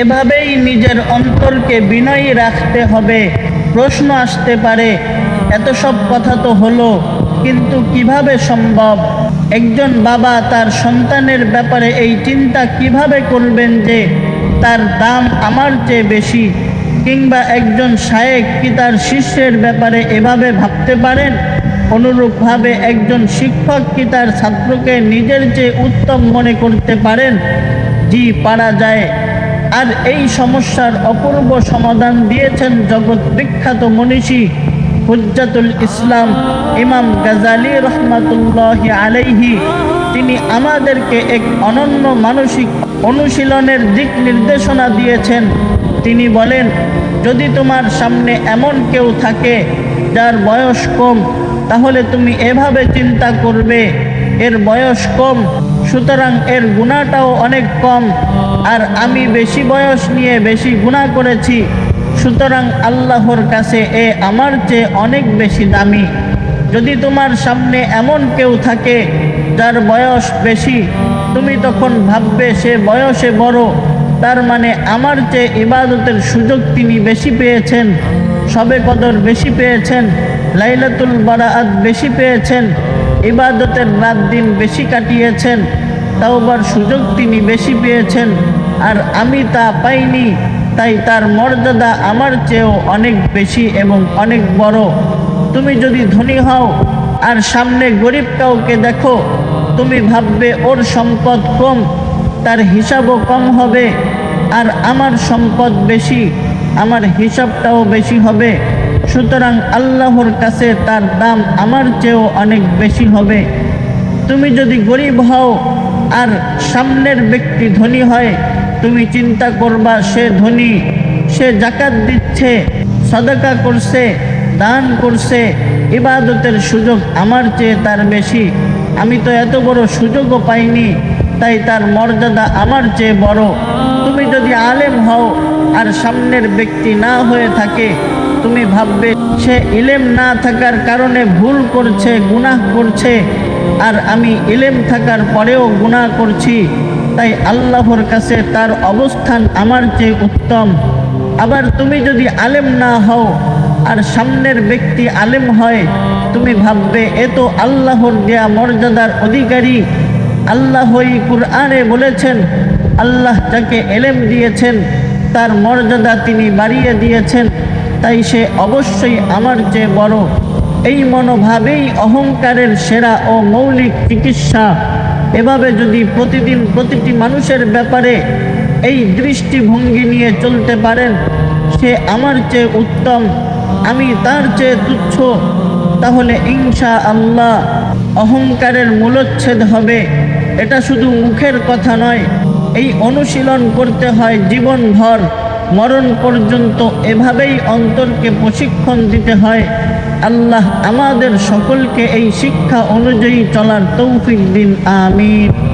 এভাবেই নিজের অন্তরকে বিনয়ী রাখতে হবে। প্রশ্ন আসতে পারে, এত সব কথা তো হলো, কিন্তু কীভাবে সম্ভব? একজন বাবা তার সন্তানের ব্যাপারে এই চিন্তা কীভাবে করবেন যে তার দাম আমার চেয়ে বেশি? কিংবা একজন শায়েক কি তার শিষ্যের ব্যাপারে এভাবে ভাবতে পারেন? অনুরূপভাবে একজন শিক্ষক কি তার ছাত্রকে নিজের চেয়ে উত্তম মনে করতে পারেন? জি, পারা যায়। আর এই সমস্যার অপূর্ব সমাধান দিয়েছেন জগৎ বিখ্যাত মনীষী হুজ্জাতুল ইসলাম ইমাম গাজালি রহমাতুল্লাহ আলাইহি। তিনি আমাদেরকে এক অনন্য মানসিক অনুশীলনের দিক নির্দেশনা দিয়েছেন। তিনি বলেন, যদি তোমার সামনে এমন কেউ থাকে যার বয়স কম, তাহলে তুমি এভাবে চিন্তা করবে। এর বয়স কম সুতরাং এর গুণাটাও অনেক কম। আর আমি বেশি বয়স নিয়ে বেশি গুণা করেছি, সুতরাং আল্লাহর কাছে এ আমার চেয়ে অনেক বেশি দামি। যদি তোমার সামনে এমন কেউ থাকে, যার বয়স বেশি, তুমি তখন ভাববে সে বয়সে বড়, তার মানে আমার চেয়ে ইবাদতের সুযোগ তিনি বেশি পেয়েছেন সবে কদর বেশি পেয়েছেন, লাইলাতুল বারাআত বেশি পেয়েছেন ইবাদতের রাত দিন বেশি কাটিয়েছেন, তাওবার সুযোগ তিনি বেশি পেয়েছেন, আর আমি তা পাইনি, তাই তার মর্যাদা আমার চেয়েও অনেক বেশি এবং অনেক বড়। তুমি যদি ধনী হও আর সামনে গরিব কাউকে দেখো, তুমি ভাববে ওর সম্পদ কম, তার হিসাবও কম হবে, আর আমার সম্পদ বেশি, আমার হিসাবটাও বেশি হবে। সুতরাং আল্লাহর কাছে তার দাম আমার চেয়েও অনেক বেশি হবে। তুমি যদি গরিব হও আর সামনের ব্যক্তি ধনী হয়, তুমি চিন্তা করবা সে ধনী, সে জাকাত দিচ্ছে, সদকা করছে, দান করছে, ইবাদতের সুযোগ আমার চেয়ে তার বেশি। আমি তো এত বড় সুযোগও পাইনি, তাই তার মর্যাদা আমার চেয়ে বড়। তুমি যদি আলেম হও আর সামনের ব্যক্তি না হয়ে থাকে তুমি ভাববে, সে ইলেম না থাকার কারণে ভুল করছে, গুনাহ করছে। আর আমি ইলেম থাকার পরেও গুনাহ করছি। তাই আল্লাহর কাছে তার অবস্থান আমার চেয়ে উত্তম। আবার তুমি যদি আলেম না হও, আর সামনের ব্যক্তি আলেম হয়, তুমি ভাববে, এ তো আল্লাহর দেয়া মর্যাদার অধিকারী। আল্লাহই কুরআনে বলেছেন, আল্লাহ যাকে এলেম দিয়েছেন, তার মর্যাদা তিনি বাড়িয়ে দিয়েছেন। তাই সে অবশ্যই আমার চেয়ে বড়। এই মনোভাবেই অহংকারের সেরা ও মৌলিক চিকিৎসা। এভাবে যদি প্রতিদিন প্রতিটি মানুষের ব্যাপারে এই দৃষ্টিভঙ্গি নিয়ে চলতে পারেন, সে আমার চেয়ে উত্তম, আমি তার চেয়ে তুচ্ছ, তাহলে ইনশা আল্লাহ অহংকারের মূলচ্ছেদ হবে। এটা শুধু মুখের কথা নয়, এই অনুশীলন করতে হয় জীবনভর। মরণ পর্যন্ত এভাবেই অন্তরকে প্রশিক্ষণ দিতে হয়। আল্লাহ আমাদের সকলকে এই শিক্ষা অনুযায়ী চলার তৌফিক দিন, আমিন।